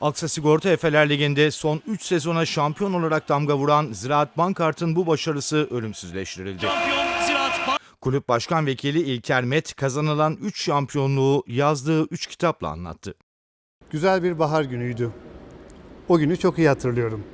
Aksa Sigorta Efeler Ligi'nde son 3 sezona şampiyon olarak damga vuran Ziraat Bankart'ın bu başarısı ölümsüzleştirildi. Kulüp Başkan Vekili İlker Met kazanılan 3 şampiyonluğu yazdığı 3 kitapla anlattı. Güzel bir bahar günüydü. O günü çok iyi hatırlıyorum.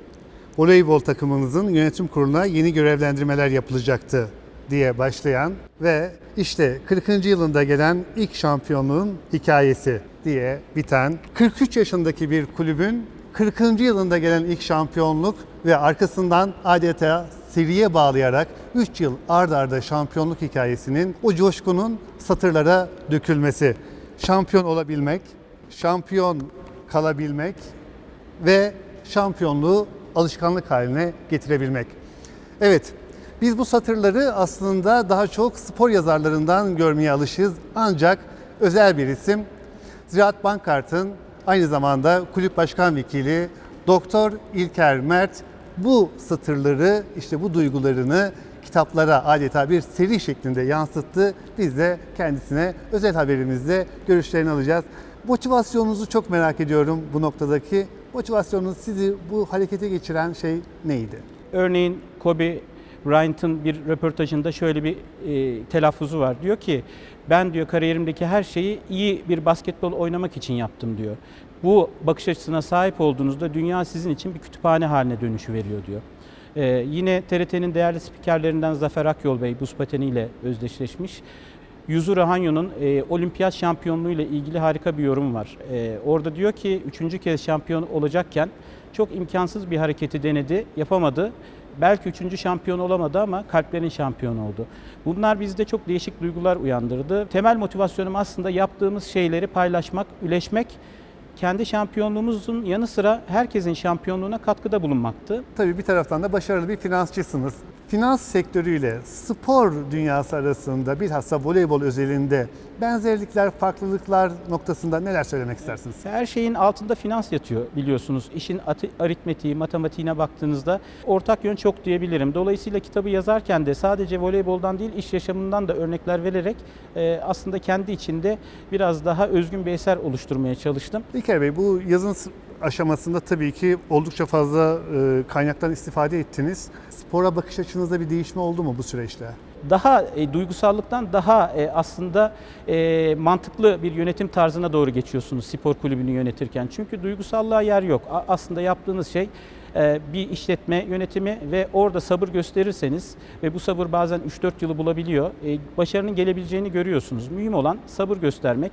Voleybol takımımızın yönetim kuruluna yeni görevlendirmeler yapılacaktı diye başlayan ve işte 40. yılında gelen ilk şampiyonluğun hikayesi diye biten 43 yaşındaki bir kulübün 40. yılında gelen ilk şampiyonluk ve arkasından adeta seriye bağlayarak 3 yıl ard arda şampiyonluk hikayesinin o coşkunun satırlara dökülmesi. Şampiyon olabilmek, şampiyon kalabilmek ve şampiyonluğu alışkanlık haline getirebilmek. Evet, biz bu satırları aslında daha çok spor yazarlarından görmeye alışız. Ancak özel bir isim Ziraat Bankart'ın aynı zamanda kulüp başkan vekili Doktor İlker Mert bu satırları, işte bu duygularını kitaplara adeta bir seri şeklinde yansıttı. Biz de kendisine özel haberimizde görüşlerini alacağız. Motivasyonunuzu çok merak ediyorum bu noktadaki. Motivasyonunuz sizi bu harekete geçiren şey neydi? Örneğin Kobe Bryant'ın bir röportajında şöyle bir e, telaffuzu var. Diyor ki ben diyor kariyerimdeki her şeyi iyi bir basketbol oynamak için yaptım diyor. Bu bakış açısına sahip olduğunuzda dünya sizin için bir kütüphane haline dönüşü veriyor diyor. Ee, yine TRT'nin değerli spikerlerinden Zafer Akyol Bey buz pateniyle özdeşleşmiş. Yuzuru Hanyo'nun e, olimpiyat şampiyonluğu ile ilgili harika bir yorum var. E, orada diyor ki üçüncü kez şampiyon olacakken çok imkansız bir hareketi denedi, yapamadı. Belki üçüncü şampiyon olamadı ama kalplerin şampiyonu oldu. Bunlar bizde çok değişik duygular uyandırdı. Temel motivasyonum aslında yaptığımız şeyleri paylaşmak, üleşmek, kendi şampiyonluğumuzun yanı sıra herkesin şampiyonluğuna katkıda bulunmaktı. Tabii bir taraftan da başarılı bir finansçısınız. Finans sektörüyle spor dünyası arasında bilhassa voleybol özelinde benzerlikler, farklılıklar noktasında neler söylemek istersiniz? Her şeyin altında finans yatıyor biliyorsunuz. İşin aritmetiği, matematiğine baktığınızda ortak yön çok diyebilirim. Dolayısıyla kitabı yazarken de sadece voleyboldan değil iş yaşamından da örnekler vererek e, aslında kendi içinde biraz daha özgün bir eser oluşturmaya çalıştım. İlker Bey bu yazın aşamasında tabii ki oldukça fazla e, kaynaktan istifade ettiniz. Spora bakış açınızda bir değişme oldu mu bu süreçte? daha e, duygusallıktan daha e, aslında e, mantıklı bir yönetim tarzına doğru geçiyorsunuz spor kulübünü yönetirken. Çünkü duygusallığa yer yok. A- aslında yaptığınız şey e, bir işletme yönetimi ve orada sabır gösterirseniz ve bu sabır bazen 3-4 yılı bulabiliyor. e, başarının gelebileceğini görüyorsunuz. Mühim olan sabır göstermek.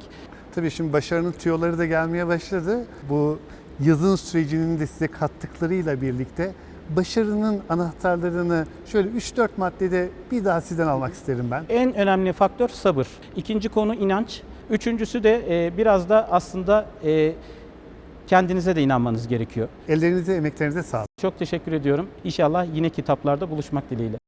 Tabii şimdi başarının tüyoları da gelmeye başladı. Bu yazın sürecinin de size kattıklarıyla birlikte başarının anahtarlarını şöyle 3-4 maddede bir daha sizden almak isterim ben. En önemli faktör sabır. İkinci konu inanç. Üçüncüsü de e, biraz da aslında e, kendinize de inanmanız gerekiyor. Ellerinize, emeklerinize sağlık. Çok teşekkür ediyorum. İnşallah yine kitaplarda buluşmak dileğiyle.